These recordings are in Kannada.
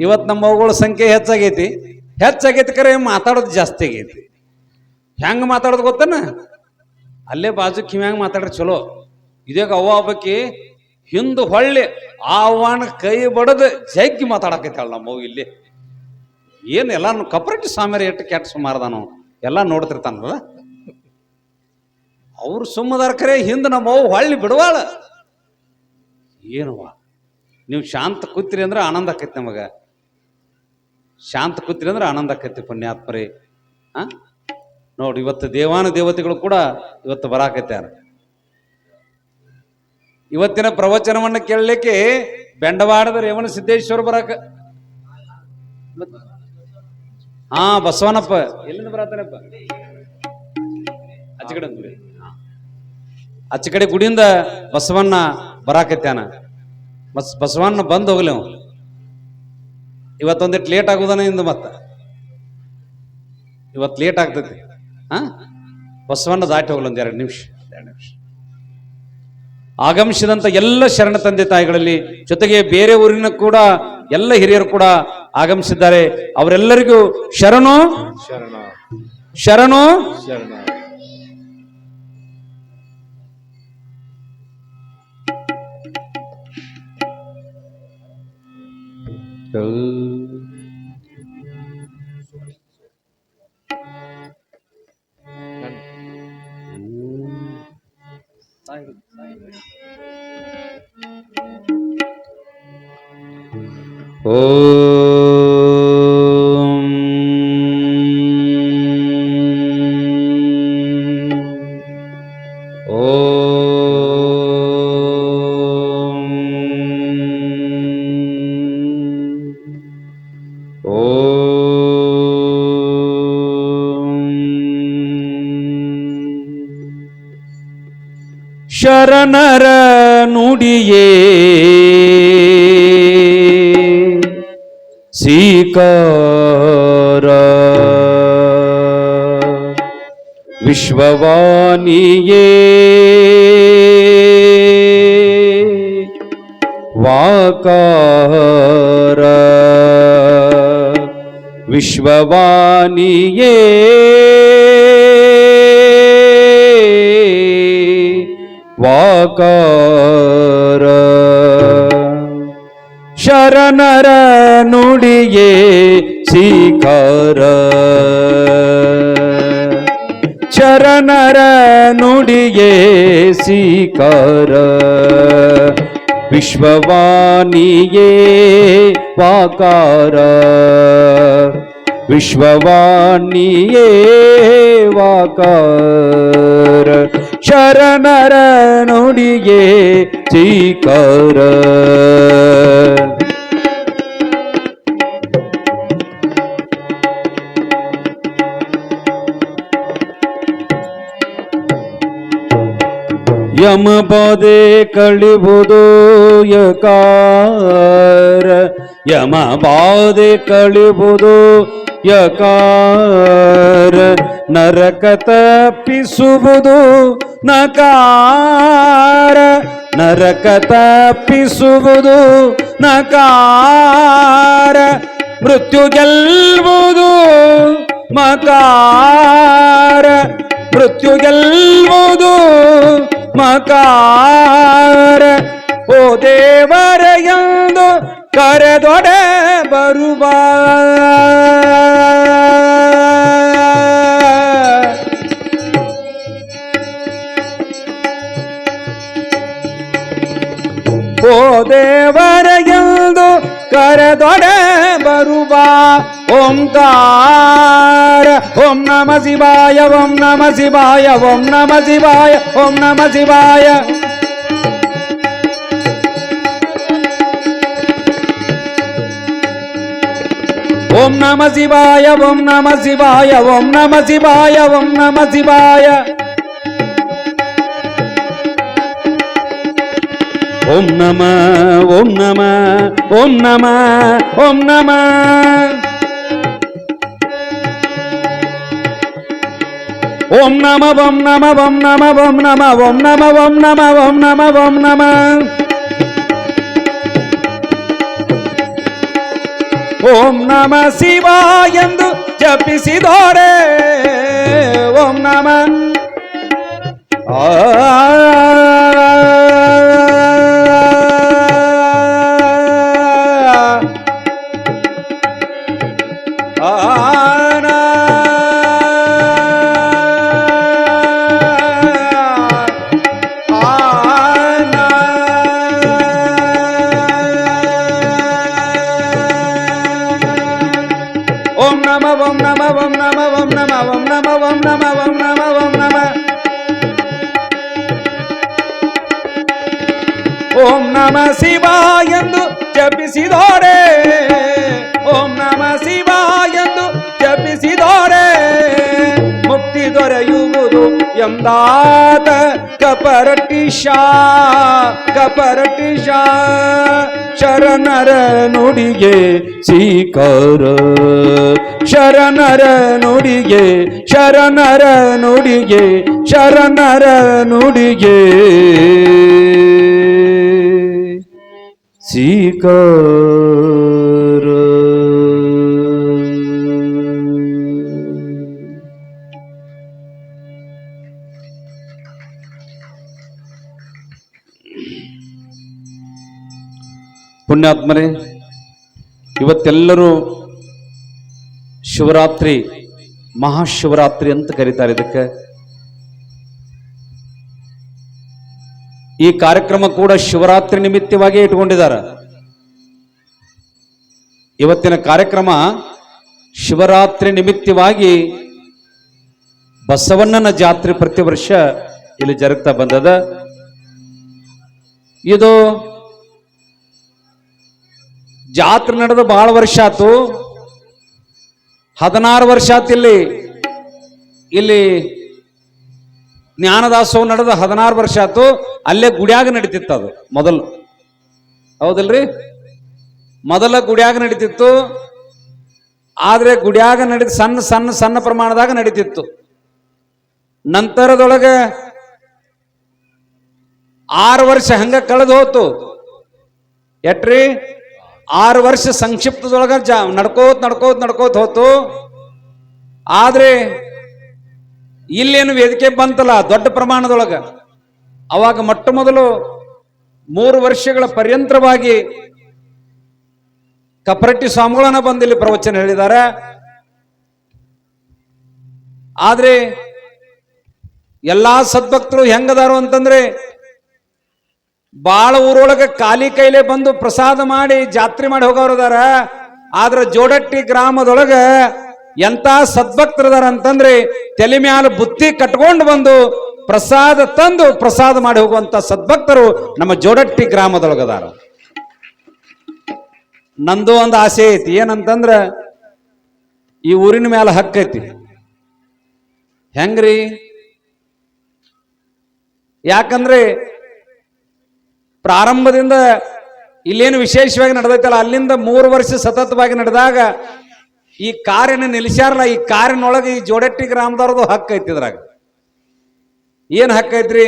ಇವತ್ತು ನಮ್ಮ ಅವುಗಳ ಸಂಖ್ಯೆ ಹೆಚ್ಚಾಗೈತಿ. ಹೆಚ್ಚಾಗೈತಿ ಕರೆ ಮಾತಾಡೋದು ಜಾಸ್ತಿ ಆಗೈತಿ. ಹೆಂಗೆ ಮಾತಾಡೋದು ಗೊತ್ತನ? ಅಲ್ಲೇ ಬಾಜು ಕಿವ್ಯಾಂಗ ಮಾತಾಡ್ರಿ ಚಲೋ. ಇದಾಗ ಅವ್ವ ಹಬ್ಬಕ್ಕೆ ಹಿಂದೆ ಹೊಳ್ಳಿ ಆ ಅವ್ವನ ಕೈ ಬಡದು ಜಗ್ಗಿ ಮಾತಾಡಕೈತಾಳ ನಮ್ಮ ಇಲ್ಲಿ. ಏನು ಎಲ್ಲ ಕಪ್ರಟ್ಟಿ ಸ್ವಾಮಿಯರ ಎಷ್ಟು ಕೆಟ್ಟ ಸುಮಾರದಾನು ಎಲ್ಲ ನೋಡ್ತಿರ್ತಾನಲ್ಲ. ಅವ್ರು ಸುಮ್ಮದಾರ ಕರೆ ಹಿಂದೆ ನಮ್ಮ ಅವು ಹೊಳ್ಳಿ ಬಿಡುವಾಳ. ಏನವ್ವ? ನೀವು ಶಾಂತ ಕೂತ್ರಿ ಅಂದ್ರೆ ಆನಂದ ಆಕೈತಿ ನಮಗ. ಶಾಂತ ಕೂತ್ರಿ ಅಂದ್ರೆ ಆನಂದ ಆಕೈತಿ ಪುಣ್ಯಾತ್ಮರಿ. ಆ? ನೋಡಿ, ಇವತ್ತು ದೇವಾನು ದೇವತೆಗಳು ಕೂಡ ಇವತ್ತು ಬರಾಕತ್ಯಾರ. ಇವತ್ತಿನ ಪ್ರವಚನವನ್ನು ಕೇಳಲಿಕ್ಕೆ ಬೆಂಡವಾಡದ ರೇವಣ ಸಿದ್ದೇಶ್ವರ ಬರಾಕ. ಹಾ, ಬಸವನಪ್ಪ. ಎಲ್ಲಿಂದ ಬರತಾನಪ್ಪ ಆಚೆ ಕಡೆ ಹಾ. ಆಚೆ ಕಡೆ ಗುಡಿಯಿಂದ ಬಸವಣ್ಣ ಬರಾಕತ್ಯಾನ. ಬಸ್, ಬಸವಣ್ಣ ಬಂದು ಹೋಗ್ಲಿ ಅವ ಇವತ್ತೊಂದಿಟ್ಟು ಲೇಟ್ ಆಗುದಾನ ಇಂದ ಮತ್ತೆ? ಇವತ್ತು ಲೇಟ್ ಆಗ್ತೈತಿ. ಹಾಂ? ಬಸವಣ್ಣ ದಾಟಿ ಹೋಗ್ಲಿ ಒಂದ್ ಎರಡು ನಿಮಿಷ. ಎರಡು ನಿಮಿಷ. ಆಗಮಿಸಿದಂತ ಎಲ್ಲ ಶರಣ ತಂದೆ ತಾಯಿಗಳಲ್ಲಿ ಜೊತೆಗೆ ಬೇರೆ ಊರಿನ ಕೂಡ ಎಲ್ಲ ಹಿರಿಯರು ಕೂಡ ಆಗಮಿಸಿದ್ದಾರೆ. ಅವರೆಲ್ಲರಿಗೂ ಶರಣು. ಶರಣ. ಶರಣು. ಶರಣ. ശരണര നുടിയേ स्वीकार विश्ववाणी ये वाकार। विश्ववाणी ये वाकार। ಶರಣರ ನುಡಿಯೇ ಸ್ವೀಕಾರ ಶರಣರ ನುಡಿಯೇ ಸ್ವೀಕಾರ ವಿಶ್ವವಾಣಿಯೇ ವಾಕಾರ. ವಿಶ್ವವಾಣಿಯೇ ವಾಕಾರ. ಶರಣರ ನುಡಿಯೇ ಸ್ವೀಕಾರ. ಯಮ ಬಾಧೆ ಕಳಿಬಹುದು ಯಕಾರ. ಯಮ ಬಾಧೆ ಕಳಿಬುದು ಯಕಾರ. ನರಕ ತಪ್ಪಿಸುವುದು ನಕಾರ. ನರಕ ತಪ್ಪಿಸುವುದು ನಕಾರ ಮೃತ್ಯು ಗೆಲ್ಲುವುದು ಮಕಾರ ಮೃತ್ಯು ಗೆಲ್ಲುವುದು ಮಕಾರ. ಓ ದೇವರ ಎಂದು ಕರೆದೊಡೆ ಬರುವ ಓ ದೇವರ ಎಂದು ಕರೆದೊಡೆ ಬರುವ ಓಂಕಾರ ಓಂ ನಮ ಶಿವಾಯ ಓಂ ನಮ ಶಿವಾಯ ಓಂ ನಮ ಶಿವಾಯ ಓಂ ನಮ ಶಿವಾಯ ಓಂ ನಮ ಶಿವಾಯ ಓಂ ನಮ ಶಿವಾಯ ಓಂ ನಮ ಶಿವಾಯ ಓಂ ನಮ ಶಿವಾಯ ಓಂ ನಮ ಓಂ ನಮ ಓಂ ನಮ ಓಂ ನಮ ಓಂ ನಮ ಓಂ ನಮ ಓಂ ನಮ ಓಂ ನಮ ಓಂ ನಮ ಓಂ ನಮ ಓಂ ನಮ ಓಂ ನಮ ಓಂ ನಮ ಶಿವ ಎಂದು ಜಪಿಸಿದೋರೆ ಓಂ ನಮ ಆ ಎಂದಾದ ಕಪರಟಿಶ ಕಪರಟಿಶ ಶರಣರ ನುಡಿಗೆ ಸೀಕರ. ಶರಣರ ನುಡಿಗೆ ಶರಣರ ನುಡಿಗೆ ಶರಣರ ನುಡಿಗೆ ಸ್ವೀಕಾರ ಪುಣ್ಯಾತ್ಮರೇ, ಇವತ್ತೆಲ್ಲರೂ ಶಿವರಾತ್ರಿ, ಮಹಾಶಿವರಾತ್ರಿ ಅಂತ ಕರೀತಾರೆ ಇದಕ್ಕೆ. ಈ ಕಾರ್ಯಕ್ರಮ ಕೂಡ ಶಿವರಾತ್ರಿ ನಿಮಿತ್ತವಾಗಿ ಇಟ್ಕೊಂಡಿದ್ದಾರೆ ಇವತ್ತಿನ ಕಾರ್ಯಕ್ರಮ ಶಿವರಾತ್ರಿ ನಿಮಿತ್ತವಾಗಿ ಬಸವಣ್ಣನ ಜಾತ್ರೆ ಪ್ರತಿ ವರ್ಷ ಇಲ್ಲಿ ಜರುಗ್ತಾ ಬಂದದ. ಇದು ಜಾತ್ರೆ ನಡೆದು ಬಹಳ ವರ್ಷ ಆತು ಹದಿನಾರು ವರ್ಷ ಆತು ಇಲ್ಲಿ. ಇಲ್ಲಿ ಜ್ಞಾನದಾಸೋಹ ನಡೆದ ಹದಿನಾರು ವರ್ಷ ಆತು ಅಲ್ಲೇ ಗುಡಿಯಾಗ ನಡೀತಿತ್ತು ಅದು ಮೊದಲು. ಹೌದಲ್ರಿ? ಮೊದಲ ಗುಡಿಯಾಗ ನಡೀತಿತ್ತು. ಆದ್ರೆ ಗುಡಿಯಾಗ ನಡೀತ ಸಣ್ಣ ಸಣ್ಣ ಸಣ್ಣ ಪ್ರಮಾಣದಾಗ ನಡೀತಿತ್ತು. ನಂತರದೊಳಗೆ ಆರು ವರ್ಷ ಹಂಗ ಕಳೆದು ಹೋತು. ಎಟ್ರಿ? ಆರು ವರ್ಷ ಸಂಕ್ಷಿಪ್ತದೊಳಗ ಜ ನಡ್ಕೋತ್ ನಡ್ಕೋತ್ ನಡ್ಕೋತ್ ಹೋತು. ಆದ್ರೆ ಇಲ್ಲೇನು ವೇದಿಕೆ ಬಂತಲ್ಲ ದೊಡ್ಡ ಪ್ರಮಾಣದೊಳಗ. ಅವಾಗ ಮೊಟ್ಟ ಮೊದಲು ಮೂರು ವರ್ಷಗಳ ಪರ್ಯಂತರವಾಗಿ ಕಪರಟ್ಟಿ ಸ್ವಾಮಿಗಳನ್ನ ಬಂದು ಇಲ್ಲಿ ಪ್ರವಚನ ಹೇಳಿದ್ದಾರೆ. ಆದ್ರೆ ಎಲ್ಲಾ ಸದ್ಭಕ್ತರು ಹೆಂಗದಾರು ಅಂತಂದ್ರೆ ಬಾಳ ಊರೊಳಗೆ ಖಾಲಿ ಕೈಲೆ ಬಂದು ಪ್ರಸಾದ ಮಾಡಿ ಜಾತ್ರೆ ಮಾಡಿ ಹೋಗೋರದಾರ ಆದ್ರ ಜೋಡಟ್ಟಿ ಗ್ರಾಮದೊಳಗ ಎಂತ ಸದ್ಭಕ್ತರದಾರ ಅಂತಂದ್ರೆ ತಲೆ ಮ್ಯಾಲ ಬುತ್ತಿ ಕಟ್ಕೊಂಡು ಬಂದು ಪ್ರಸಾದ ತಂದು ಪ್ರಸಾದ ಮಾಡಿ ಹೋಗುವಂತ ಸದ್ಭಕ್ತರು ನಮ್ಮ ಜೋಡಟ್ಟಿ ಗ್ರಾಮದೊಳಗದಾರ. ನಂದು ಒಂದು ಆಸೆ ಐತಿ. ಏನಂತಂದ್ರ ಈ ಊರಿನ ಮ್ಯಾಲ ಹಕ್ಕೈತಿ ಹೆಂಗ್ರಿ? ಯಾಕಂದ್ರೆ ಪ್ರಾರಂಭದಿಂದ ಇಲ್ಲೇನು ವಿಶೇಷವಾಗಿ ನಡೆದೈತಲ್ಲ, ಅಲ್ಲಿಂದ ಮೂರು ವರ್ಷ ಸತತವಾಗಿ ನಡೆದಾಗ ಈ ಕಾರ್ಯನ ನಿಲ್ಲಿಸ್ಯಾರಲ್ಲ, ಈ ಕಾರಿನೊಳಗೆ ಈ ಜೋಡಟ್ಟಿ ಗ್ರಾಮದವ್ರದ್ದು ಹಕ್ಕು ಐತಿ ಇದ್ರಾಗ. ಏನ್ ಹಕ್ಕು ಐತ್ರಿ?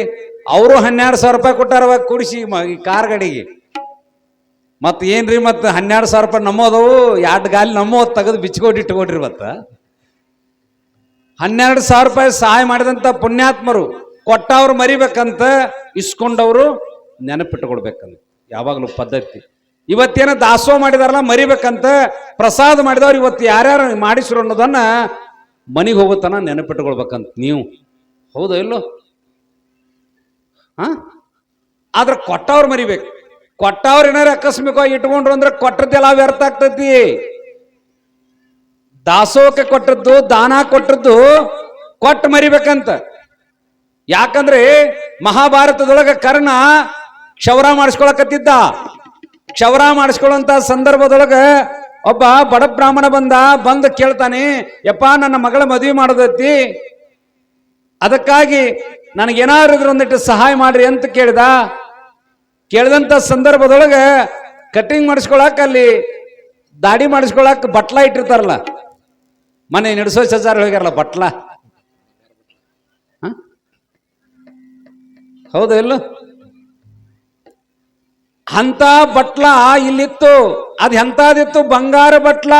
ಅವರು ಹನ್ನೆರಡು ಸಾವಿರ ರೂಪಾಯಿ ಕೊಟ್ಟಾರ ಅವಾಗ ಕೂಡಿಸಿ ಈ ಕಾರ್ ಗಾಡಿಗೆ. ಮತ್ ಏನ್ರಿ ಮತ್ ಹನ್ನೆರಡು ಸಾವಿರ ರೂಪಾಯಿ ನಮ್ಮೋದವು ಎರಡು ಗಾಲಿ ನಮ್ಮೋ ತೆಗೆದು ಬಿಚ್ಕೊಟ್ಟು ಇಟ್ಕೊಡ್ರಿ ಮತ್ತ. ಹನ್ನೆರಡು ಸಾವಿರ ರೂಪಾಯಿ ಸಹಾಯ ಮಾಡಿದಂತ ಪುಣ್ಯಾತ್ಮರು ಕೊಟ್ಟವ್ರು ಮರಿಬೇಕಂತ ಇಸ್ಕೊಂಡವರು ನೆನಪಿಟ್ಟುಕೊಡ್ಬೇಕಂತ ಯಾವಾಗಲೂ ಪದ್ಧತಿ. ಇವತ್ತೇನ ದಾಸೋಹ ಮಾಡಿದಾರಲ್ಲ, ಮರಿಬೇಕಂತ ಪ್ರಸಾದ ಮಾಡಿದವ್ರು ಇವತ್ತು ಯಾರ್ಯಾರು ಮಾಡಿಸ್ರು ಅನ್ನೋದನ್ನ ಮನೆಗೆ ಹೋಗುತ್ತನ ನೆನಪಿಟ್ಕೊಳ್ಬೇಕಂತ ನೀವು. ಹೌದಾ ಇಲ್ಲೋ? ಹಾ? ಆದ್ರೆ ಕೊಟ್ಟವ್ರು ಮರಿಬೇಕು. ಕೊಟ್ಟವ್ರು ಏನಾರ ಆಕಸ್ಮಿಕವಾಗಿ ಇಟ್ಕೊಂಡ್ರು ಅಂದ್ರೆ ಕೊಟ್ಟದ್ದೆಲ್ಲ ವ್ಯರ್ಥ ಆಗ್ತೈತಿ. ದಾಸೋಹಕ್ಕೆ ಕೊಟ್ಟದ್ದು, ದಾನ ಕೊಟ್ಟದ್ದು ಕೊಟ್ಟು ಮರಿಬೇಕಂತ. ಯಾಕಂದ್ರೆ ಮಹಾಭಾರತದೊಳಗ ಕರ್ಣ ಕ್ಷೌರ ಮಾಡಿಸ್ಕೊಳಕತ್ತಿದ್ದ. ಕ್ಷೌರ ಮಾಡಿಸ್ಕೊಳ್ಳುವಂತ ಸಂದರ್ಭದೊಳಗೆ ಒಬ್ಬ ಬಡ ಬ್ರಾಹ್ಮಣ ಬಂದ, ಬಂದು ಕೇಳ್ತಾನೆ, ಯಪ್ಪ, ನನ್ನ ಮಗಳ ಮದುವೆ ಮಾಡೋದೈತಿ. ಅದಕ್ಕಾಗಿ ನನಗೇನಾದ್ರೂ ಇದ್ರ ಒಂದಿಟ್ಟು ಸಹಾಯ ಮಾಡ್ರಿ ಅಂತ ಕೇಳಿದ. ಕೇಳಿದಂಥ ಸಂದರ್ಭದೊಳಗೆ ಕಟಿಂಗ್ ಮಾಡಿಸ್ಕೊಳಕ್ ಅಲ್ಲಿ ದಾಡಿ ಮಾಡಿಸ್ಕೊಳಕ್ ಬಟ್ಲ ಇಟ್ಟಿರ್ತಾರಲ್ಲ, ಮನೆ ನಡೆಸೋ ಸಜಾರ ಹೋಗ್ಯಾರಲ್ಲ ಬಟ್ಲ? ಹೌದಾ ಇಲ್ಲ? ಅಂತ ಬಟ್ಲ ಇಲ್ಲಿತ್ತು. ಅದ್ ಎಂತಾದಿತ್ತು? ಬಂಗಾರ ಬಟ್ಲ.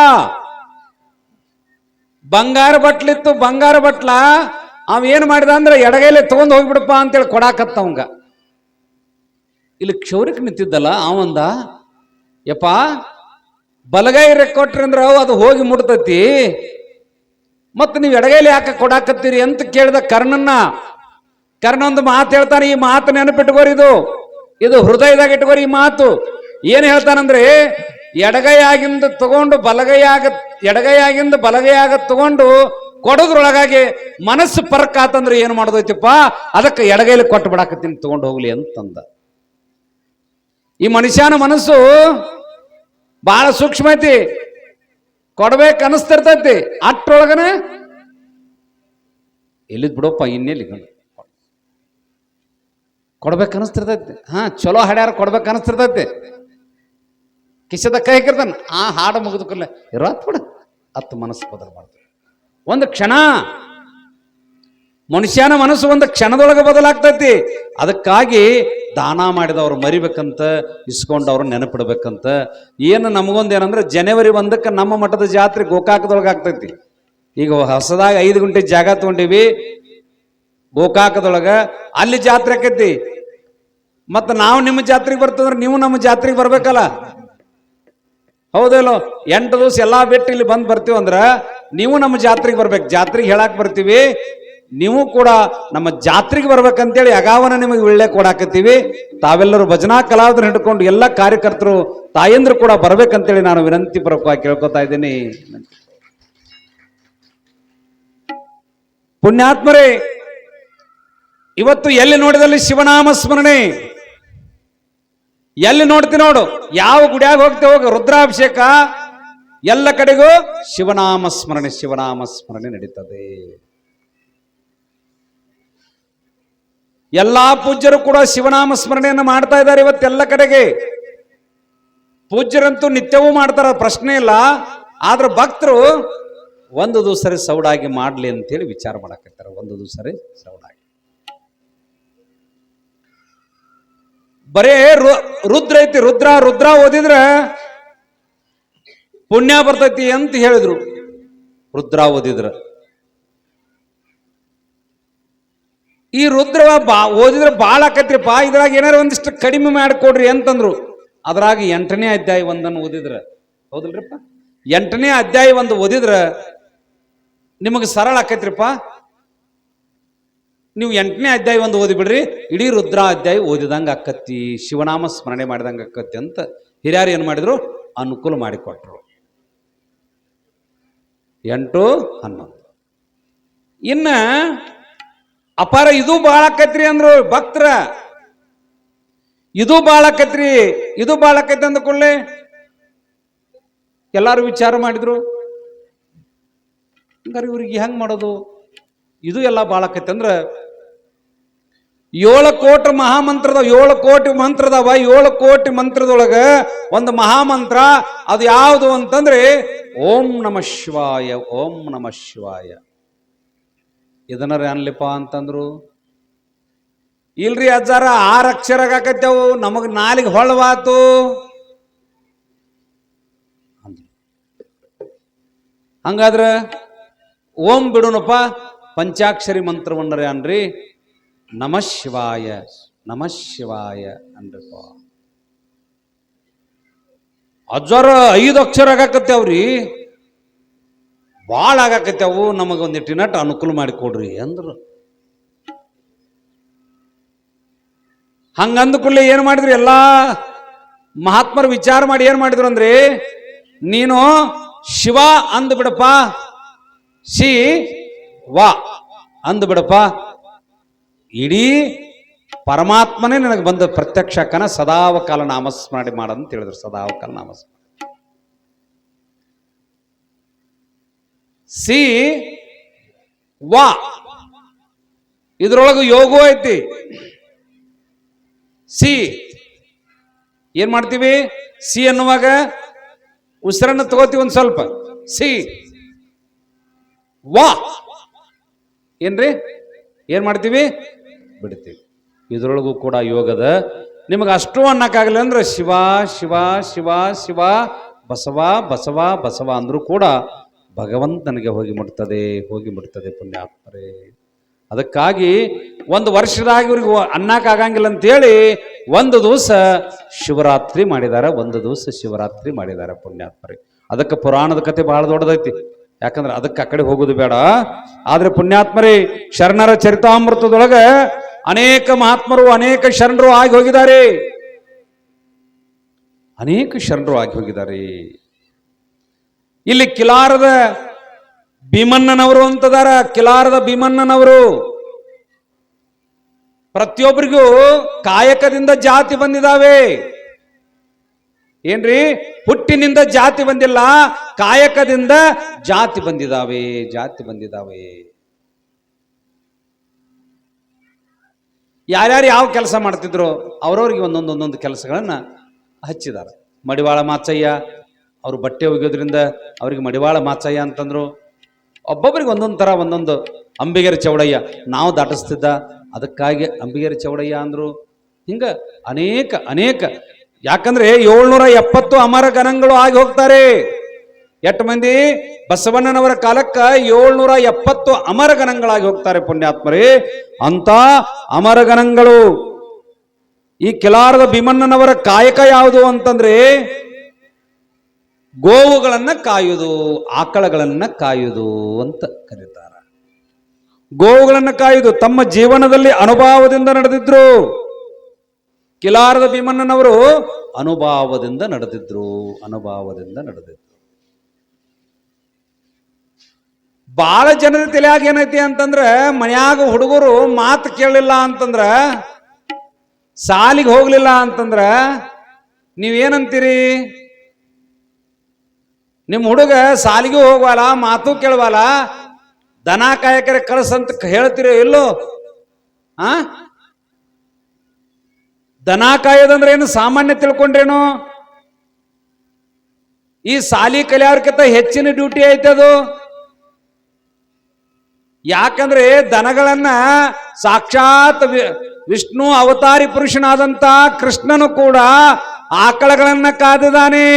ಬಂಗಾರ ಬಟ್ಲಿತ್ತು, ಬಂಗಾರ ಬಟ್ಲ. ಅವ ಏನ್ ಮಾಡಿದ ಅಂದ್ರೆ ಎಡಗೈಲಿ ತಗೊಂಡ್ ಹೋಗ್ಬಿಡಪ್ಪ ಅಂತೇಳಿ ಕೊಡಾಕತ್ತ ಅವಂಗ. ಇಲ್ಲಿ ಕ್ಷೌರಿಕ್ ನಿಂತಿದ್ದಲ್ಲ ಅವಂದ? ಯಪ್ಪ, ಬಲಗೈ ಕೊಟ್ರಿ ಅಂದ್ರೆ ಅದು ಹೋಗಿ ಮುಡ್ತತಿ ಮತ್ತೆ ನೀವು ಎಡಗೈಲಿ ಯಾಕೆ ಕೊಡಾಕತ್ತೀರಿ ಅಂತ ಕೇಳಿದ ಕರ್ಣನ್ನ. ಕರ್ಣ ಒಂದು ಮಾತು ಹೇಳ್ತಾನೆ, ಈ ಮಾತು ನೆನಪಿಟ್ಕೋರಿ ಇದು ಹೃದಯದಾಗ ಇಟ್ಕೋರಿ ಈ ಮಾತು. ಏನು ಹೇಳ್ತಾನಂದ್ರೆ, ಎಡಗೈಯಾಗಿಂದ ತಗೊಂಡು ಬಲಗೈಯಾಗ, ಎಡಗೈಯಾಗಿಂದ ಬಲಗೈಯಾಗ ತಗೊಂಡು ಕೊಡೋದ್ರೊಳಗಾಗಿ ಮನಸ್ಸು ಪರಕ್ ಆತಂದ್ರೆ ಏನು ಮಾಡೋದೈತಿಪ್ಪ? ಅದಕ್ಕೆ ಎಡಗೈಲಿ ಕೊಟ್ಟು ಬಿಡಾಕತ್ತೀನಿ, ತಗೊಂಡು ಹೋಗ್ಲಿ ಅಂತಂದ. ಈ ಮನುಷ್ಯನ ಮನಸ್ಸು ಬಹಳ ಸೂಕ್ಷ್ಮ ಐತಿ. ಕೊಡ್ಬೇಕು ಅನಿಸ್ತಿರ್ತೈತಿ. ಅಟ್ಟೊಳಗನೆ ಎಲ್ಲಿದ್ ಬಿಡಪ್ಪ ಇನ್ನೆಲ್ಲಿ ಕೊಡ್ಬೇಕು ಅನಿಸ್ತಿರ್ತೈತಿ ಹಾ, ಚಲೋ ಹಾಡ್ಯಾರ ಕೊಡ್ಬೇಕು ಅನಿಸ್ತಿರ್ತೈತಿ ಕಿಶದ ಕೈ ಹಾಕಿರ್ತಾನ, ಆ ಹಾಡು ಮುಗಿದಕ್ಕಲ್ಲ ಇರೋತ್ ಬಿಡ. ಹತ್ತು ಮನಸ್ಸು ಬದಲು ಒಂದು ಕ್ಷಣ, ಮನುಷ್ಯನ ಮನಸ್ಸು ಒಂದು ಕ್ಷಣದೊಳಗೆ ಬದಲಾಗ್ತೈತಿ. ಅದಕ್ಕಾಗಿ ದಾನ ಮಾಡಿದವ್ರು ಮರಿಬೇಕಂತ ಇಸ್ಕೊಂಡವ್ರು ನೆನಪಿಡ್ಬೇಕಂತ. ಏನು ನಮಗೊಂದು ಏನಂದ್ರೆ, ಜನವರಿ ಒಂದಕ್ಕೆ ನಮ್ಮ ಮಠದ ಜಾತ್ರೆ ಗೋಕಾಕದೊಳಗೆ ಆಗ್ತೈತಿ. ಈಗ ಹೊಸದಾಗಿ ಐದು ಗಂಟೆ ಜಾಗ ತಗೊಂಡಿವಿ, ಗೋಕಾಕದೊಳಗೆ. ಅಲ್ಲಿ ಜಾತ್ರೆ ಆಕೈತಿ ಮತ್ತು ನಾವು ನಿಮ್ಮ ಜಾತ್ರೆಗೆ ಬರ್ತಂದ್ರೆ ನೀವು ನಮ್ಮ ಜಾತ್ರೆಗೆ ಬರ್ಬೇಕಲ್ಲ? ಹೌದೇಲೋ ಎಂಟು ದಿವಸ ಎಲ್ಲಾ ಬಿಟ್ಟು ಇಲ್ಲಿ ಬಂದು ಬರ್ತೀವಿ ಅಂದ್ರೆ ನೀವು ನಮ್ಮ ಜಾತ್ರೆಗೆ ಬರ್ಬೇಕು. ಜಾತ್ರೆಗೆ ಹೇಳಕ್ ಬರ್ತೀವಿ, ನೀವು ಕೂಡ ನಮ್ಮ ಜಾತ್ರೆಗೆ ಬರ್ಬೇಕಂತೇಳಿ ಅಗಾವನ ನಿಮಗೆ ಒಳ್ಳೆ ಕೊಡಾಕತ್ತೀವಿ. ತಾವೆಲ್ಲರೂ ಭಜನಾ ಕಲಾವಿದ್ರು ಹಿಡ್ಕೊಂಡು ಎಲ್ಲ ಕಾರ್ಯಕರ್ತರು, ತಾಯಂದ್ರು ಕೂಡ ಬರ್ಬೇಕಂತೇಳಿ ನಾನು ವಿನಂತಿ ಪೂರ್ವಕವಾಗಿ ಕೇಳ್ಕೊತಾ ಇದ್ದೀನಿ. ಪುಣ್ಯಾತ್ಮರೇ, ಇವತ್ತು ಎಲ್ಲಿ ನೋಡಿದಲ್ಲಿ ಶಿವನಾಮ ಸ್ಮರಣೆ? ಎಲ್ಲಿ ನೋಡ್ತಿ ನೋಡು? ಯಾವ ಗುಡಿಯಾಗ ಹೋಗ್ತೇವೆ ಹೋಗಿ ರುದ್ರಾಭಿಷೇಕ? ಎಲ್ಲ ಕಡೆಗೂ ಶಿವನಾಮ ಸ್ಮರಣೆ ಶಿವನಾಮ ಸ್ಮರಣೆ ನಡೀತದೆ. ಎಲ್ಲಾ ಪೂಜ್ಯರು ಕೂಡ ಶಿವನಾಮ ಸ್ಮರಣೆಯನ್ನು ಮಾಡ್ತಾ ಇದ್ದಾರೆ ಇವತ್ತೆಲ್ಲ ಕಡೆಗೆ. ಪೂಜ್ಯರಂತೂ ನಿತ್ಯವೂ ಮಾಡ್ತಾರ, ಪ್ರಶ್ನೆ ಇಲ್ಲ. ಆದ್ರೆ ಭಕ್ತರು ಒಂದು ದಿವಸ ಸೌಡಾಗಿ ಮಾಡ್ಲಿ ಅಂತೇಳಿ ವಿಚಾರ ಮಾಡಕತ್ತಾರೆ. ಒಂದು ದಿವಸ ಸೌಡಾಗಿ. ಬರೇ ರುದ್ರ ಐತಿ, ರುದ್ರ ರುದ್ರ ಓದಿದ್ರೆ ಪುಣ್ಯ ಬರ್ತೈತಿ ಅಂತ ಹೇಳಿದ್ರು. ರುದ್ರ ಓದಿದ್ರ. ಈ ರುದ್ರ ಬಾ, ಓದಿದ್ರೆ ಬಾಳ ಆಕತ್ರಿಪ್ಪ ಇದ್ರಾಗ ಏನಾರ ಒಂದಿಷ್ಟು ಕಡಿಮೆ ಮಾಡಿಕೊಡ್ರಿ ಅಂತಂದ್ರು. ಅದ್ರಾಗ ಎಂಟನೇ ಅಧ್ಯಾಯ ಒಂದನ್ನು ಓದಿದ್ರ. ಹೌದಲ್ರಿಪ್ಪ? ಎಂಟನೇ ಅಧ್ಯಾಯ ಒಂದು ಓದಿದ್ರ ನಿಮಗೆ ಸರಳ ಆಕೈತ್ರಿಪ್ಪ? ನೀವು ಎಂಟನೇ ಅಧ್ಯಾಯ ಒಂದು ಓದಿಬಿಡ್ರಿ. ಇಡೀ ರುದ್ರ ಅಧ್ಯಾಯ ಓದಿದಂಗೆ ಅಕ್ಕತ್ತಿ ಶಿವನಾಮ ಸ್ಮರಣೆ ಮಾಡಿದಂಗೆ ಅಕ್ಕತ್ತಿ ಅಂತ ಹಿರಿಯರು ಏನು ಮಾಡಿದ್ರು? ಅನುಕೂಲ ಮಾಡಿಕೊಟ್ರು. ಎಂಟು ಹನ್ನೊಂದು. ಇನ್ನ ಅಪಾರ ಇದು ಭಾಳ ಅಂದ್ರು ಭಕ್ತರ. ಇದು ಭಾಳ ಆಕತ್ರಿ, ಇದು ಭಾಳ ಆಕೈತಿ ಅಂದ ಕೂಡಲೇ ಎಲ್ಲಾರು ವಿಚಾರ ಮಾಡಿದ್ರು. ಹಂಗಾರೆ ಇವ್ರಿಗೆ ಹೆಂಗ್ ಮಾಡೋದು? ಇದು ಎಲ್ಲ ಭಾಳ ಅಂದ್ರ ಏಳು ಕೋಟಿ ಮಹಾಮಂತ್ರದ, ಏಳು ಕೋಟಿ ಮಂತ್ರದವ, ಏಳು ಕೋಟಿ ಮಂತ್ರದೊಳಗ ಒಂದು ಮಹಾಮಂತ್ರ, ಅದು ಯಾವುದು ಅಂತಂದ್ರೆ, ಓಂ ನಮ ಶಿವಾಯ, ಓಂ ನಮ ಶಿವಾಯ. ಇದನ್ನ ಅನ್ಲಿಪ್ಪ ಅಂತಂದ್ರು. ಇಲ್ರಿ ಅಜ್ಜಾರ, ಆರು ಅಕ್ಷರ ಆಕತ್ತೇವು ನಮಗ್ ನಾಲಿಗೆ ಹೊಳವಾತು. ಹಂಗಾದ್ರ, ಓಂ ಬಿಡುನಪ್ಪ, ಪಂಚಾಕ್ಷರಿ ಮಂತ್ರವನ್ನರೇ ಅನ್ರಿ. ನಮ ಶಿವಾಯ ಅನ್ರಿಪ್ಪ ಅಜ್ವರ ಐದು ಅಕ್ಷರ ಆಗಾಕತ್ತೇವ್ರಿ ಭಾಳ ಆಗಾಕತ್ತೇವು ನಮಗೊಂದಿಟ್ಟು ನಟ್ ಅನುಕೂಲ ಮಾಡಿಕೊಡ್ರಿ ಅಂದ್ರು ಹಂಗಂದ ಕೂಡಲೇ ಏನು ಮಾಡಿದ್ರಿ ಎಲ್ಲಾ ಮಹಾತ್ಮರು ವಿಚಾರ ಮಾಡಿ ಏನು ಮಾಡಿದ್ರು ಅಂದ್ರೆ ನೀನು ಶಿವ ಅಂದ್ಬಿಡಪ್ಪ ಸಿ ವಾ ಅಂದು ಬಿಡಪ್ಪ ಇಡೀ ಪರಮಾತ್ಮನೇ ನನಗೆ ಬಂದ ಪ್ರತ್ಯಕ್ಷ ಕನ ಸದಾವಕಾಲ ನಾಮಸ್ಮರಣೆ ಮಾಡಂತ ಹೇಳಿದ್ರು, ಸದಾವಕಾಲ ನಾಮಸ್ಮರಣೆ. ಸಿ ವಾ. ಇದ್ರೊಳಗೆ ಯೋಗೋ ಐತಿ. ಸಿ. ಏನ್ ಮಾಡ್ತೀವಿ? ಸಿ ಅನ್ನುವಾಗ ಉಸಿರನ್ನು ತಗೋತೀವಿ ಒಂದ್ ಸ್ವಲ್ಪ. ಸಿ. ವಾ. ಏನ್ರಿ? ಏನ್ ಮಾಡ್ತೀವಿ? ಬಿಡ್ತೀವಿ. ಇದರೊಳಗೂ ಕೂಡ ಯೋಗದ ನಿಮಗೆ ಅಷ್ಟು ಅನ್ನಕ್ಕಾಗಲ್ಲ ಅಂದ್ರೆ ಶಿವ ಶಿವ ಶಿವ ಶಿವ, ಬಸವ ಬಸವ ಬಸವ ಅಂದ್ರೂ ಕೂಡ ಭಗವಂತನಿಗೆ ಹೋಗಿ ಮುಟ್ತದೆ ಹೋಗಿ ಮುಟ್ತದೆ ಪುಣ್ಯಾತ್ಮರೇ ಅದಕ್ಕಾಗಿ ಒಂದು ವರ್ಷದಾಗ ಇವ್ರಿಗೆ ಅನ್ನಕ್ಕಾಗಂಗಿಲ್ಲ ಅಂತೇಳಿ ಒಂದು ದಿವಸ ಶಿವರಾತ್ರಿ ಮಾಡಿದ್ದಾರೆ ಒಂದು ದಿವಸ ಶಿವರಾತ್ರಿ ಮಾಡಿದ್ದಾರೆ ಪುಣ್ಯಾತ್ಮರೇ. ಅದಕ್ಕೆ ಪುರಾಣದ ಕತೆ ಬಹಳ ದೊಡ್ಡದೈತಿ. ಯಾಕಂದ್ರೆ ಅದಕ್ಕೆ ಆ ಕಡೆ ಹೋಗೋದು ಬೇಡ. ಆದರೆ ಪುಣ್ಯಾತ್ಮರಿ, ಶರಣರ ಚರಿತಾಮೃತದೊಳಗೆ ಅನೇಕ ಮಹಾತ್ಮರು, ಅನೇಕ ಶರಣರು ಆಗಿ ಹೋಗಿದ್ದಾರೆ. ಅನೇಕ ಶರಣರು ಆಗಿ ಹೋಗಿದ್ದಾರೆ. ಇಲ್ಲಿ ಕಿಲಾರದ ಭೀಮಣ್ಣನವರು ಅಂತದಾರ, ಕಿಲಾರದ ಭೀಮಣ್ಣನವರು. ಪ್ರತಿಯೊಬ್ಬರಿಗೂ ಕಾಯಕದಿಂದ ಜಾತಿ ಬಂದಿದಾವೆ ಏನ್ರಿ? ಹುಟ್ಟಿನಿಂದ ಜಾತಿ ಬಂದಿಲ್ಲ, ಕಾಯಕದಿಂದ ಜಾತಿ ಬಂದಿದಾವೆ ಜಾತಿ ಬಂದಿದಾವೆ ಯಾರ್ಯಾರು ಯಾವ ಕೆಲಸ ಮಾಡ್ತಿದ್ರು ಅವ್ರವ್ರಿಗೆ ಒಂದೊಂದು ಒಂದೊಂದು ಕೆಲಸಗಳನ್ನು ಹಚ್ಚಿದ್ದಾರೆ ಮಡಿವಾಳ ಮಾಚಯ್ಯ, ಅವರು ಬಟ್ಟೆ ಒಗೆಯೋದ್ರಿಂದ ಅವ್ರಿಗೆ ಮಡಿವಾಳ ಮಾಚಯ್ಯ ಅಂತಂದ್ರು. ಒಬ್ಬೊಬ್ಬರಿಗೆ ಒಂದೊಂದು ಥರ ಒಂದೊಂದು ಅಂಬಿಗೆರೆ ಚೌಡಯ್ಯ, ನಾವು ದಾಟಿಸ್ತಿದ್ದ, ಅದಕ್ಕಾಗಿ ಅಂಬಿಗೆರೆ ಚೌಡಯ್ಯ ಅಂದ್ರು. ಹಿಂಗೆ ಅನೇಕ ಅನೇಕ. ಯಾಕಂದ್ರೆ ಏಳ್ನೂರ ಎಪ್ಪತ್ತು ಅಮರ ಗಣಗಳು ಆಗಿ ಹೋಗ್ತಾರೆ. ಎಷ್ಟು ಮಂದಿ? ಬಸವಣ್ಣನವರ ಕಾಲಕ್ಕ ಏಳ್ನೂರ ಎಪ್ಪತ್ತು ಅಮರಗಣಗಳಾಗಿ ಹೋಗ್ತಾರೆ ಪುಣ್ಯಾತ್ಮರೇ. ಅಂತ ಅಮರಗಣಗಳು ಈ ಕೆಲಾರದ ಭೀಮಣ್ಣನವರ ಕಾಯಕ ಯಾವುದು ಅಂತಂದ್ರೆ, ಗೋವುಗಳನ್ನ ಕಾಯುವುದು ಆಕಳಗಳನ್ನ ಕಾಯುವುದು ಅಂತ ಕರೀತಾರ. ಗೋವುಗಳನ್ನ ಕಾಯುವುದು ತಮ್ಮ ಜೀವನದಲ್ಲಿ ಅನುಭವದಿಂದ ನಡೆದಿದ್ರು. ಕಿಲಾರದ ಭೀಮಣ್ಣನವರು ಅನುಭವದಿಂದ ನಡೆದಿದ್ರು ಅನುಭವದಿಂದ ನಡೆದಿದ್ರು. ಬಾಳ ಜನರ ತಲೆಯಾಗ ಏನೈತಿ ಅಂತಂದ್ರೆ ಮನ್ಯಾಗ ಹುಡುಗರು ಮಾತು ಕೇಳಲಿಲ್ಲ ಅಂತಂದ್ರೆ ಸಾಲಿಗೆ ಹೋಗ್ಲಿಲ್ಲ ಅಂತಂದ್ರ ನೀವೇನಂತೀರಿ? ನಿಮ್ಮ ಹುಡುಗ ಸಾಲಿಗೂ ಹೋಗ್ವಲ್ಲ ಮಾತು ಕೇಳವಲ್ಲ ದನ ಕಾಯಕರೆ ಕಳ್ಸಂತ ಹೇಳ್ತೀರೋ ಇಲ್ಲೋ? ಆ? ದನ ಕಾಯೋದಂದ್ರೆ ಏನು ಸಾಮಾನ್ಯ ತಿಳ್ಕೊಂಡ್ರೇನು? ಈ ಸಾಲಿ ಕಲಿಯೋರ್ಕಿಂತ ಹೆಚ್ಚಿನ ಡ್ಯೂಟಿ ಐತೆ ಅದು ಯಾಕಂದ್ರೆ ದನಗಳನ್ನ ಸಾಕ್ಷಾತ್ ವಿಷ್ಣು ಅವತಾರಿ ಪುರುಷನಾದಂತ ಕೃಷ್ಣನು ಕೂಡ ಆಕಳಗಳನ್ನ ಕಾದಿದ್ದಾನೆ.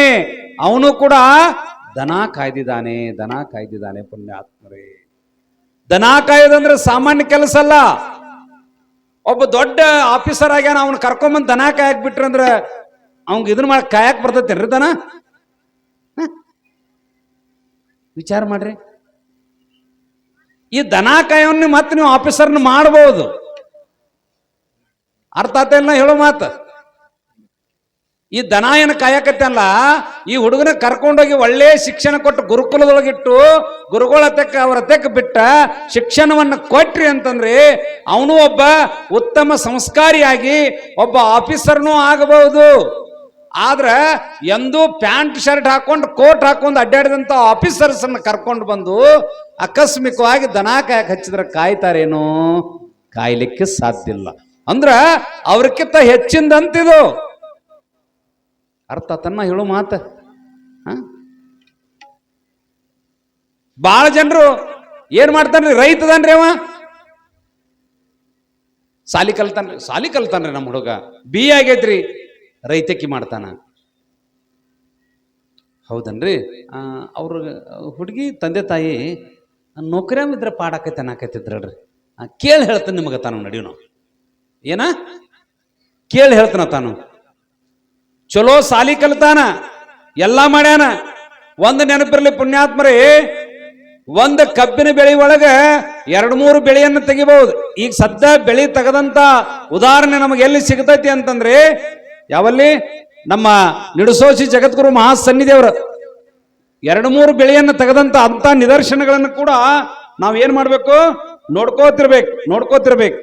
ಅವನು ಕೂಡ ದನ ಕಾಯ್ದಿದ್ದಾನೆ ದನ ಕಾಯ್ದಿದ್ದಾನೆ ಪುಣ್ಯಾತ್ಮರೇ. ದನ ಕಾಯೋದಂದ್ರೆ ಸಾಮಾನ್ಯ ಕೆಲಸ ಅಲ್ಲ. ಒಬ್ಬ ದೊಡ್ಡ ಆಫೀಸರ್ ಆಗ್ಯಾನ, ಅವನ್ ಕರ್ಕೊಂಬಂದು ದನ ಕಾಯಕ್ ಬಿಟ್ರಂದ್ರ ಅವಂಗ ಇದನ್ನ ಮಾಡಿ ಕಾಯಕ್ ಬರ್ತೈತೇನ್ರಿ ದನ? ವಿಚಾರ ಮಾಡ್ರಿ. ಈ ದನ ಮತ್ತೆ ನೀವು ಆಫೀಸರ್ನ ಮಾಡಬಹುದು ಅರ್ಥ ಆತಲ್ಲ ಹೇಳೋ ಮಾತು. ಈ ದನ ಏನು ಕಾಯಕತ್ತಲ್ಲ ಈ ಹುಡುಗನ ಕರ್ಕೊಂಡೋಗಿ ಒಳ್ಳೆ ಶಿಕ್ಷಣ ಕೊಟ್ಟು ಗುರುಕುಲದೊಳಗಿಟ್ಟು ಗುರುಗಳ ತೆಕ್ಕ ಅವರ ತೆಕ್ಕ ಬಿಟ್ಟ ಶಿಕ್ಷಣವನ್ನು ಕೊಟ್ರಿ ಅಂತಂದ್ರೆ ಅವನು ಒಬ್ಬ ಉತ್ತಮ ಸಂಸ್ಕಾರಿಯಾಗಿ ಒಬ್ಬ ಆಫೀಸರ್ನೂ ಆಗಬಹುದು. ಆದ್ರೆ ಎಂದೂ ಪ್ಯಾಂಟ್ ಶರ್ಟ್ ಹಾಕೊಂಡು ಕೋಟ್ ಹಾಕೊಂಡು ಅಡ್ಡಾಡಿದಂತ ಆಫೀಸರ್ಸನ್ನು ಕರ್ಕೊಂಡು ಬಂದು ಆಕಸ್ಮಿಕವಾಗಿ ದನ ಕಾಯಕ್ಕೆ ಹಚ್ಚಿದ್ರೆ ಕಾಯ್ತಾರೇನೋ? ಕಾಯ್ಲಿಕ್ಕೆ ಸಾಧ್ಯ ಇಲ್ಲ. ಅಂದ್ರ ಅವ್ರಕ್ಕಿಂತ ಹೆಚ್ಚಿಂದಂತಿದು ಅರ್ಥ ತನ್ನ ಹೇಳು ಮಾತ. ಬಹಳ ಜನರು ಏನ್ ಮಾಡ್ತಾನ್ರಿ? ರೈತದನ್ರಿ ಅವ? ಸಾಲಿ ಕಲ್ತಾನ್ರಿ ಸಾಲಿ ಕಲ್ತಾನ್ರಿ ನಮ್ಮ ಹುಡುಗ. ಬಿ ಆಗೈತ್ರಿ. ರೈತಕ್ಕಿ ಮಾಡ್ತಾನ. ಹೌದನ್ರಿ? ಅವ್ರ ಹುಡುಗಿ ತಂದೆ ತಾಯಿ ನೌಕರಿಯಾಗ ಇದ್ರೆ ಪಾಡಾಕೈತೆ ಅನ್ನಕತ್ತಿದ್ರಲ್ರಿ ಕೇಳಿ ಹೇಳ್ತಾನೆ ನಿಮಗೆ ತಾನು ನಡೀವ್ ನಾವು. ಏನ? ಕೇಳಿ ಹೇಳ್ತಾನ ತಾನು. ಚಲೋ ಸಾಲಿ ಕಲ್ತಾನ, ಎಲ್ಲ ಮಾಡ್ಯಾನ. ಒಂದು ನೆನಪಿರ್ಲಿ ಪುಣ್ಯಾತ್ಮರೇ, ಒಂದು ಕಬ್ಬಿನ ಬೆಳೆ ಒಳಗೆ ಎರಡು ಮೂರು ಬೆಳೆಯನ್ನು ತೆಗಿಬಹುದು. ಈಗ ಸದ್ಯ ಬೆಳೆ ತೆಗೆದಂತ ಉದಾಹರಣೆ ನಮಗೆ ಎಲ್ಲಿ ಸಿಗತೈತಿ ಅಂತಂದ್ರೆ, ಯಾವಲ್ಲಿ? ನಮ್ಮ ನಿಡಸೋಸಿ ಜಗದ್ಗುರು ಮಹಾಸನ್ನಿದೇವರ ಎರಡು ಮೂರು ಬೆಳೆಯನ್ನು ತೆಗೆದಂತ ಅಂತ ನಿದರ್ಶನಗಳನ್ನು ಕೂಡ ನಾವು ಏನ್ ಮಾಡ್ಬೇಕು? ನೋಡ್ಕೋತಿರ್ಬೇಕು ನೋಡ್ಕೋತಿರ್ಬೇಕು.